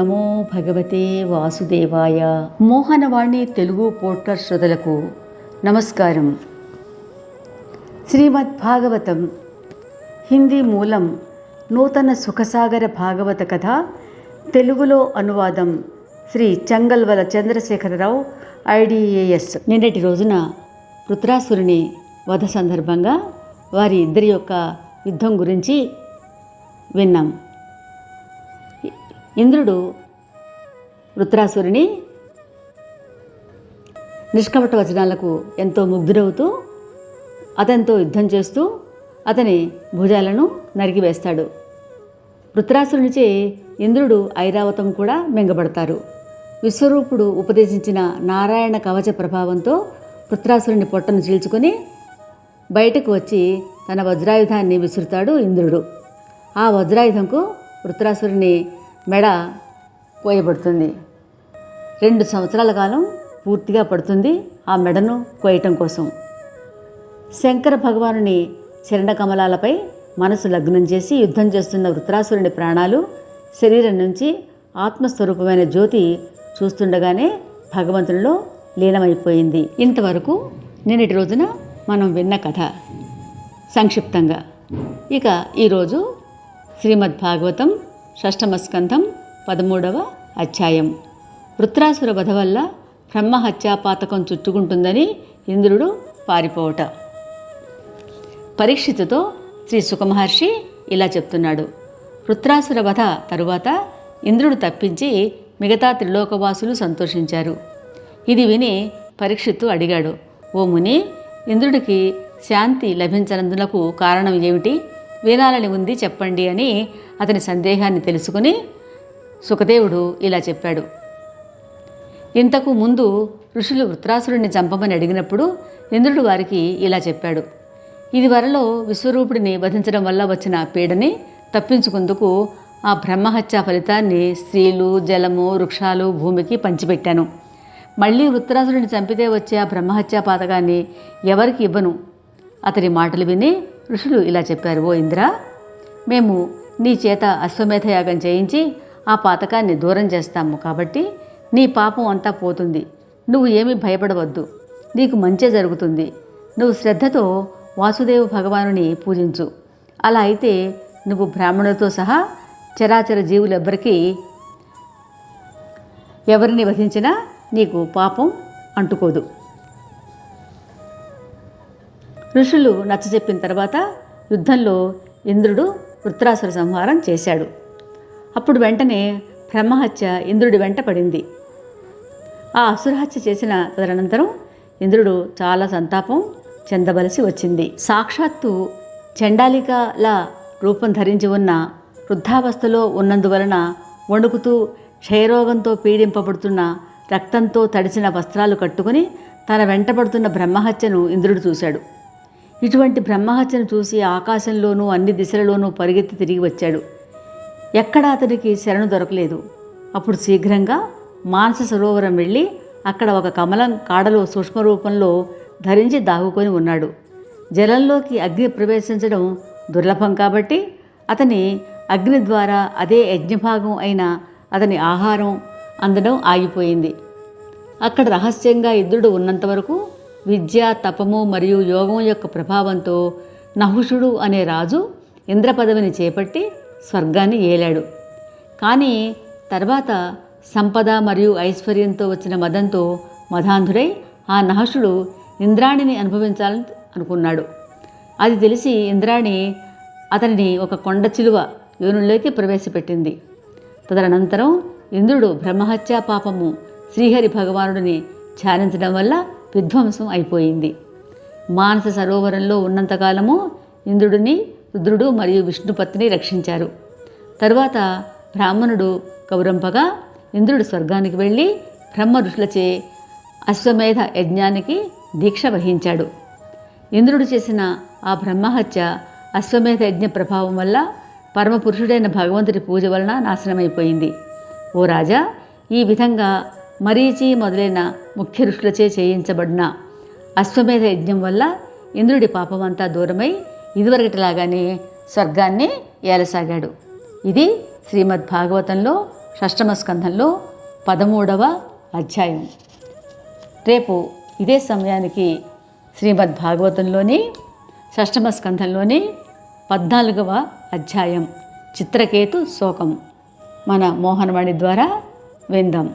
నమో భగవతే వాసుదేవాయ. మోహనవాణి తెలుగు పోడ్కాస్ట్ శ్రోతలకు నమస్కారం. శ్రీమద్ భాగవతం హిందీ మూలం నూతన సుఖసాగర భాగవత కథ తెలుగులో అనువాదం శ్రీ చంగల్వల చంద్రశేఖరరావు ఐడిఏఎస్. నిన్నటి రోజున రుద్రాసురుని వధ సందర్భంగా వారి ఇద్దరి యొక్క యుద్ధం గురించి విన్నాం. ఇంద్రుడు వృత్రాసురుని నిష్కపట వచనాలకు ఎంతో ముగ్ధుడవుతూ అతనితో యుద్ధం చేస్తూ అతని భుజాలను నరికివేస్తాడు వృత్రాసురునిచే ఇంద్రుడు ఐరావతం కూడా మెంగబడతారు. విశ్వరూపుడు ఉపదేశించిన నారాయణ కవచ ప్రభావంతో వృత్రాసురుని పొట్టను చీల్చుకొని బయటకు వచ్చి తన వజ్రాయుధాన్ని విసురుతాడు ఇంద్రుడు. ఆ వజ్రాయుధంకు వృత్రాసురుని మెడ కోయబడుతుంది. రెండు సంవత్సరాల కాలం పూర్తిగా పడుతుంది ఆ మెడను కోయటం కోసం. శంకర భగవానుని చరణకమలాలపై మనసు లగ్నం చేసి యుద్ధం చేస్తున్న వృత్రాసురుని ప్రాణాలు శరీరం నుంచి ఆత్మస్వరూపమైన జ్యోతి చూస్తుండగానే భగవంతునిలో లీనమైపోయింది. ఇంతవరకు నిన్నటి రోజున మనం విన్న కథ. సంక్షిప్తంగా. ఇక ఈరోజు శ్రీమద్ షష్టమస్కంధం పదమూడవ అధ్యాయం. వృత్రాసుర వధ వల్ల బ్రహ్మహత్యాపాతకం చుట్టుకుంటుందని ఇంద్రుడు పారిపోవట. పరీక్షితుతో శ్రీ సుఖమహర్షి ఇలా చెప్తున్నాడు. వృత్రాసుర వధ తరువాత ఇంద్రుడు తప్పించి మిగతా త్రిలోకవాసులు సంతోషించారు. ఇది విని పరీక్షిత్తు అడిగాడు. ఓ ముని ఇంద్రుడికి శాంతి లభించనందులకు కారణం ఏమిటి? వినాలని ఉంది చెప్పండి అని అతని సందేహాన్ని తెలుసుకుని సుఖదేవుడు ఇలా చెప్పాడు. ఇంతకు ముందు ఋషులు వృత్రాసురుడిని చంపమని అడిగినప్పుడు ఇంద్రుడు వారికి ఇలా చెప్పాడు. ఇది వరలో విశ్వరూపుడిని వధించడం వల్ల వచ్చిన పీడని తప్పించుకుందుకు ఆ బ్రహ్మహత్య ఫలితాన్ని స్త్రీలు జలము వృక్షాలు భూమికి పంచిపెట్టాను. మళ్ళీ వృత్రాసురుడిని చంపితే వచ్చే ఆ బ్రహ్మహత్య పాతకాన్ని ఎవరికి ఇవ్వను? అతని మాటలు విని ఋషులు ఇలా చెప్పారు ఓ ఇంద్ర మేము నీ చేత అశ్వమేధ యాగం చేయించి ఆ పాతకాన్ని దూరం చేస్తాము కాబట్టి నీ పాపం అంతా పోతుంది. నువ్వు ఏమీ భయపడవద్దు. నీకు మంచే జరుగుతుంది. నువ్వు శ్రద్ధతో వాసుదేవ భగవానుని పూజించు. అలా అయితే నువ్వు బ్రాహ్మణులతో సహా చరాచర జీవులెవ్వరికీ ఎవరిని వధించినా నీకు పాపం అంటుకోదు. ఋషులు నచ్చజెప్పిన తర్వాత యుద్ధంలో ఇంద్రుడు వృత్రాసుర సంహారం చేశాడు. అప్పుడు వెంటనే బ్రహ్మహత్య ఇంద్రుడి వెంట పడింది. ఆ అసురహత్య చేసిన తదనంతరం ఇంద్రుడు చాలా సంతాపం చెందవలసి వచ్చింది. సాక్షాత్తు చండాలికల రూపం ధరించి ఉన్న వృద్ధావస్థలో ఉన్నందువలన వణుకుతూ క్షయరోగంతో పీడింపబడుతున్న రక్తంతో తడిచిన వస్త్రాలు కట్టుకుని తన వెంటబడుతున్న బ్రహ్మహత్యను ఇంద్రుడు చూశాడు. ఇటువంటి బ్రహ్మహత్యను చూసి ఆకాశంలోనూ అన్ని దిశలలోనూ పరిగెత్తి తిరిగి వచ్చాడు. ఎక్కడా అతనికి శరణు దొరకలేదు. అప్పుడు శీఘ్రంగా మానస సరోవరం వెళ్ళి అక్కడ ఒక కమలం కాడలో సూక్ష్మ రూపంలో ధరించి దాగుకొని ఉన్నాడు. జలంలోకి అగ్ని ప్రవేశించడం దుర్లభం కాబట్టి అతని అగ్ని ద్వారా అదే యజ్ఞభాగం అయిన అతని ఆహారం అందడం ఆగిపోయింది. అక్కడ రహస్యంగా ఇద్దరుడు ఉన్నంత వరకు విద్య తపము మరియు యోగం యొక్క ప్రభావంతో నహుషుడు అనే రాజు ఇంద్రపదవిని చేపట్టి స్వర్గాన్ని ఏలాడు. కానీ తర్వాత సంపద మరియు ఐశ్వర్యంతో వచ్చిన మదంతో మదాంధుడై ఆ నహషుడు ఇంద్రాణిని అనుభవించాలని అనుకున్నాడు. అది తెలిసి ఇంద్రాణి అతనిని ఒక కొండ చిలువ యోనుల్లోకి ప్రవేశపెట్టింది. తదనంతరం ఇంద్రుడు బ్రహ్మహత్యా పాపము శ్రీహరి భగవానుడిని ధ్యానించడం వల్ల విధ్వంసం అయిపోయింది. మానస సరోవరంలో ఉన్నంతకాలము ఇంద్రుడిని రుద్రుడు మరియు విష్ణుపత్ని రక్షించారు. తరువాత బ్రాహ్మణుడు కౌరంపగా ఇంద్రుడు స్వర్గానికి వెళ్ళి బ్రహ్మ ఋషులచే అశ్వమేధ యజ్ఞానికి దీక్ష వహించాడు. ఇంద్రుడు చేసిన ఆ బ్రహ్మహత్య అశ్వమేధ యజ్ఞ ప్రభావం వల్ల పరమపురుషుడైన భగవంతుడి పూజ వలన నాశనమైపోయింది. ఓ రాజా ఈ విధంగా మరీచి మొదలైన ముఖ్య ఋషులచే చేయించబడిన అశ్వమేధ యజ్ఞం వల్ల ఇంద్రుడి పాపమంతా దూరమై ఇదివరకటిలాగానే స్వర్గాన్ని ఏలసాగాడు. ఇది శ్రీమద్ భాగవతంలో షష్టమ స్కంధంలో పదమూడవ అధ్యాయం. రేపు ఇదే సమయానికి శ్రీమద్ భాగవతంలోని షష్టమ స్కంధంలోని పద్నాలుగవ అధ్యాయం. చిత్రకేతు శోకం. మన మోహనవాణి ద్వారా విందాం.